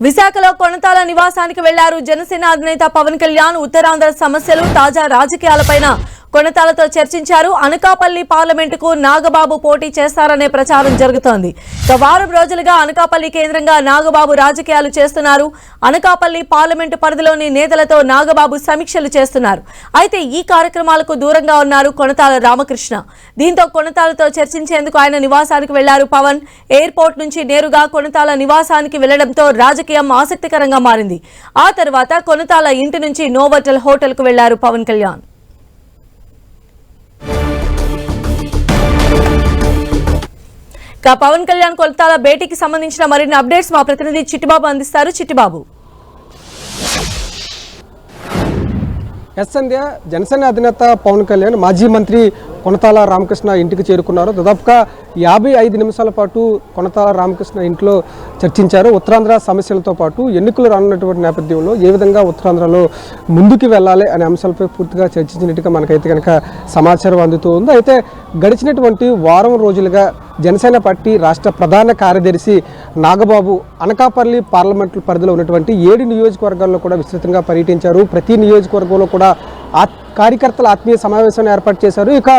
విశాఖలో కొనతాల నివాసానికి వెళ్ళారు జనసేన అధినేత పవన్ కళ్యాణ్ ఉత్తరాంధ్ర సమస్యలు తాజా రాజకీయాలపైన కొనతాలతో చర్చించారు. అనకాపల్లి పార్లమెంటుకు నాగబాబు పోటీ చేస్తారనే ప్రచారం జరుగుతోంది. ఇక వారం రోజులుగా అనకాపల్లి కేంద్రంగా నాగబాబు రాజకీయాలు చేస్తున్నారు. అనకాపల్లి పార్లమెంటు పరిధిలోని నేతలతో నాగబాబు సమీక్షలు చేస్తున్నారు. అయితే ఈ కార్యక్రమాలకు దూరంగా ఉన్నారు కొనతాల రామకృష్ణ. దీంతో కొనతాలతో చర్చించేందుకు ఆయన నివాసానికి వెళ్ళారు పవన్. ఎయిర్పోర్ట్ నుంచి నేరుగా కొనతాల నివాసానికి వెళ్ళడంతో రాజకీయం ఆసక్తికరంగా మారింది. ఆ తర్వాత కొనతాల ఇంటి నుంచి నోవోటల్ హోటల్కు వెళ్ళారు పవన్ కళ్యాణ్. ఇక పవన్ కళ్యాణ్ కొలతాల భేటీకి సంబంధించిన మరిన్ని అప్డేట్స్ మా ప్రతినిధి చిట్టిబాబు అందిస్తారు. చిట్టిబాబు. ఎస్ సంధ్య జనసేన అధినేత పవన్ కళ్యాణ్ మాజీ మంత్రి కొనతాల రామకృష్ణ ఇంటికి చేరుకున్నారు. దాదాపుగా యాభై ఐదు నిమిషాల పాటు కొనతాల రామకృష్ణ ఇంట్లో చర్చించారు. ఉత్తరాంధ్ర సమస్యలతో పాటు ఎన్నికలు రానున్నటువంటి నేపథ్యంలో ఏ విధంగా ఉత్తరాంధ్రలో ముందుకు వెళ్ళాలి అనే అంశాలపై పూర్తిగా చర్చించినట్టుగా మనకైతే కనుక సమాచారం అందుతూ ఉంది. అయితే గడిచినటువంటి వారం రోజులుగా జనసేన పార్టీ రాష్ట్ర ప్రధాన కార్యదర్శి నాగబాబు అనకాపల్లి పార్లమెంటు పరిధిలో ఉన్నటువంటి ఏడు నియోజకవర్గాల్లో కూడా విస్తృతంగా పర్యటించారు. ప్రతి నియోజకవర్గంలో కూడా ఆత్ కార్యకర్తల ఆత్మీయ సమావేశాన్ని ఏర్పాటు చేశారు. ఇక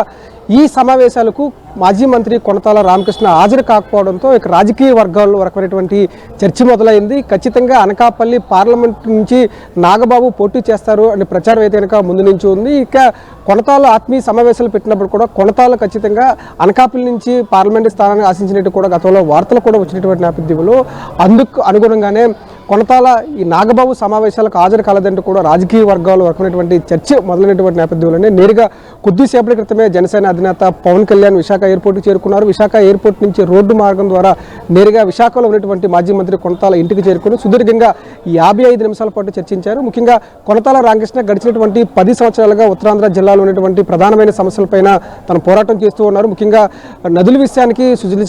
ఈ సమావేశాలకు మాజీ మంత్రి కొనతాల రామకృష్ణ హాజరు కాకపోవడంతో ఇక రాజకీయ వర్గాల వరకునేటువంటి చర్చ మొదలైంది. ఖచ్చితంగా అనకాపల్లి పార్లమెంట్ నుంచి నాగబాబు పోటీ చేస్తారు అనే ప్రచారం అయితే కనుక ముందు నుంచి ఉంది. ఇక కొనతాల ఆత్మీయ సమావేశాలు పెట్టినప్పుడు కూడా కొనతాల ఖచ్చితంగా అనకాపల్లి నుంచి పార్లమెంట్ స్థానాన్ని ఆశించినట్టు కూడా గతంలో వార్తలు కూడా వచ్చినటువంటి నేపథ్యంలో అందుకు అనుగుణంగానే కొనతాల ఈ నాగబాబు సమావేశాలకు హాజరు కాలేదంటూ కూడా రాజకీయ వర్గాలు రకమైనటువంటి చర్చ మొదలైనటువంటి నేపథ్యంలోనే నేరుగా కొద్దిసేపటి క్రితమే జనసేన అధినేత పవన్ కళ్యాణ్ విశాఖ ఎయిర్పోర్ట్కి చేరుకున్నారు. విశాఖ ఎయిర్పోర్ట్ నుంచి రోడ్డు మార్గం ద్వారా నేరుగా విశాఖలో ఉన్నటువంటి మాజీ మంత్రి కొనతాల ఇంటికి చేరుకుని సుదీర్ఘంగా యాభై ఐదు నిమిషాల పాటు చర్చించారు. ముఖ్యంగా కొనతాల రామకృష్ణ గడిచినటువంటి పది సంవత్సరాలుగా ఉత్తరాంధ్ర జిల్లాలో ఉన్నటువంటి ప్రధానమైన సమస్యలపైన తన పోరాటం చేస్తూ ఉన్నారు. ముఖ్యంగా నదుల విషయానికి సుజలి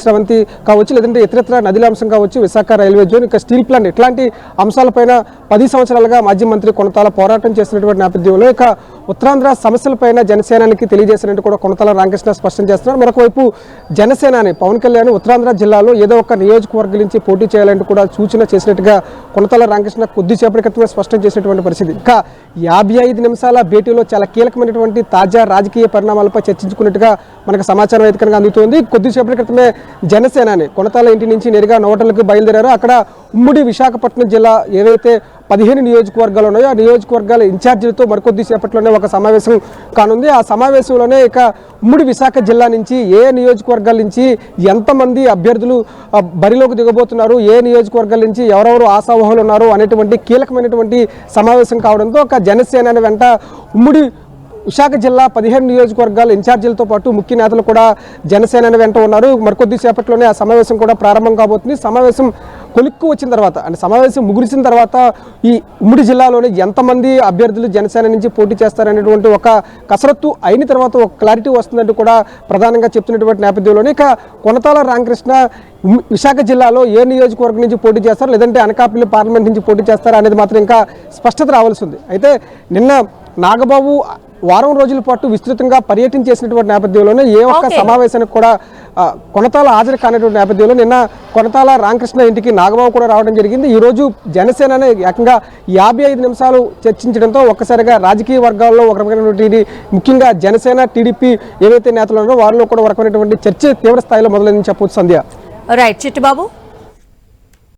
కావచ్చు లేదంటే ఇతరత్ర నదుల అంశం కావచ్చు విశాఖ రైల్వే జోన్ ఇంకా స్టీల్ ప్లాంట్ ఇట్లాంటి అంశాలపైన పది సంవత్సరాలుగా మాజీ మంత్రి కొనతాల పోరాటం చేసినటువంటి నేపథ్యంలో ఇక ఉత్తరాంధ్ర సమస్యలపైన జనసేనానికి తెలియజేసినట్టు కూడా కొనతల రామకృష్ణ స్పష్టం చేస్తున్నారు. మరొకవైపు జనసేనాని పవన్ కళ్యాణ్ ఉత్తరాంధ్ర జిల్లాలో ఏదో ఒక నియోజకవర్గం నుంచి పోటీ చేయాలంటూ కూడా సూచన చేసినట్టుగా కొనతల రామకృష్ణ కొద్దిసేపటి క్రితమే స్పష్టం చేసినటువంటి పరిస్థితి. ఇంకా యాభై ఐదు నిమిషాల భేటీలో చాలా కీలకమైనటువంటి తాజా రాజకీయ పరిణామాలపై చర్చించుకున్నట్టుగా మనకు సమాచారం అయితే కనుక కొద్దిసేపటి క్రితమే జనసేనాని కొనతాల ఇంటి నుంచి నేరుగా నోటలకు బయలుదేరారు. అక్కడ ఉమ్మడి విశాఖపట్నం జిల్లా ఏవైతే పదిహేను నియోజకవర్గాలు ఉన్నాయో ఆ నియోజకవర్గాల ఇన్ఛార్జీలతో మరికొద్ది సేపట్లోనే ఒక సమావేశం కానుంది. ఆ సమావేశంలోనే ఇక ఉమ్మడి విశాఖ జిల్లా నుంచి ఏ నియోజకవర్గాల నుంచి ఎంతమంది అభ్యర్థులు బరిలోకి దిగబోతున్నారు ఏ నియోజకవర్గాల నుంచి ఎవరెవరు ఆశావహులు ఉన్నారు అనేటువంటి కీలకమైనటువంటి సమావేశం కావడంతో ఒక జనసేన వెంట ఉమ్మడి విశాఖ జిల్లా పదిహేను నియోజకవర్గాల ఇన్ఛార్జీలతో పాటు ముఖ్య నేతలు కూడా జనసేన వెంట ఉన్నారు. మరికొద్ది సేపట్లోనే ఆ సమావేశం కూడా ప్రారంభం కాబోతుంది. సమావేశం కొలిక్కు వచ్చిన తర్వాత అంటే సమావేశం ముగిసిన తర్వాత ఈ ఉమ్మడి జిల్లాలోని ఎంతమంది అభ్యర్థులు జనసేన నుంచి పోటీ చేస్తారనేటువంటి ఒక కసరత్తు అయిన తర్వాత ఒక క్లారిటీ వస్తుందంటూ కూడా ప్రధానంగా చెప్తున్నటువంటి నేపథ్యంలోనే. ఇక కొనతాల రామకృష్ణ విశాఖ జిల్లాలో ఏ నియోజకవర్గం నుంచి పోటీ చేస్తారు లేదంటే అనకాపల్లి పార్లమెంట్ నుంచి పోటీ చేస్తారా అనేది మాత్రం ఇంకా స్పష్టత రావాల్సి ఉంది. అయితే నిన్న నాగబాబు వారం రోజుల పాటు విస్తృతంగా పర్యటన చేసినటువంటి నేపథ్యంలోనే ఏ ఒక్క. సమావేశానికి కూడా కొనతాల హాజరు కానటువంటి నేపథ్యంలో నిన్న కొనతాల రామకృష్ణ ఇంటికి నాగబాబు కూడా రావడం జరిగింది. ఈ రోజు జనసేన ఏకంగా యాభై ఐదు నిమిషాలు చర్చించడంతో ఒక్కసారిగా రాజకీయ వర్గాల్లో ఒక రకమైనటువంటి ముఖ్యంగా జనసేన టీడీపీ ఏవైతే నేతలు ఉన్నారో వారిలో కూడా ఒక రకమైనటువంటి చర్చ తీవ్ర స్థాయిలో మొదలైందని చెప్పవచ్చు సంధ్య. రైట్ చిట్టిబాబు